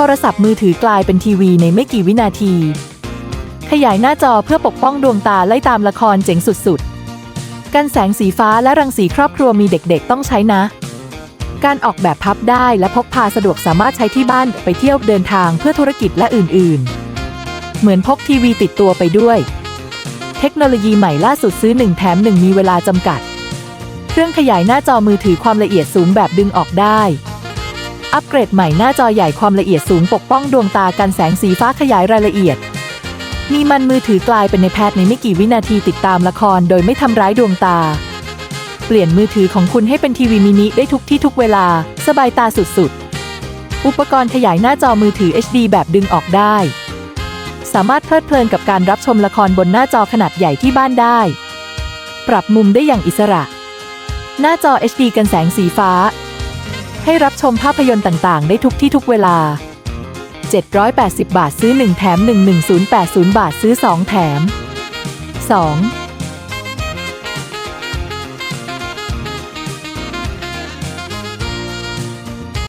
โทรศัพท์มือถือกลายเป็นทีวีในไม่กี่วินาที ขยายหน้าจอเพื่อปกป้องดวงตาไล่ตามละครเจ๋งสุดๆ กันแสงสีฟ้าและรังสีครอบครัวมีเด็กๆ ต้องใช้นะ การออกแบบพับได้และพกพาสะดวกสามารถใช้ที่บ้านไปเที่ยวเดินทางเพื่อธุรกิจและอื่นๆ เหมือนพกทีวีติดตัวไปด้วย เทคโนโลยีใหม่ล่าสุดซื้อ 1 แถม 1 มีเวลาจำกัด เครื่องขยายหน้าจอมือถือความละเอียดสูงแบบดึงออกได้ อัปเกรดใหม่หน้าจอใหญ่ความละเอียดสูงปกป้องดวงตากันแสงสีฟ้าขยายรายละเอียด มีมันมือถือกลายเป็นในแพทย์ในไม่กี่วินาทีติดตามละครโดยไม่ทำร้ายดวงตา เปลี่ยนมือถือของคุณให้เป็นทีวีมินิได้ทุกที่ทุกเวลา สบายตาสุดๆ อุปกรณ์ขยายหน้าจอมือถือ HD แบบดึงออกได้ สามารถเพลิดเพลินกับการรับชมละครบนหน้าจอขนาดใหญ่ที่บ้านได้ ปรับมุมได้อย่างอิสระ หน้าจอ HD กันแสงสีฟ้า ให้รับชมภาพยนตร์ต่างๆ ได้ทุกที่ทุกเวลา 780 บาทซื้อ 1 แถม 11080 บาทซื้อ 2 แถม 2.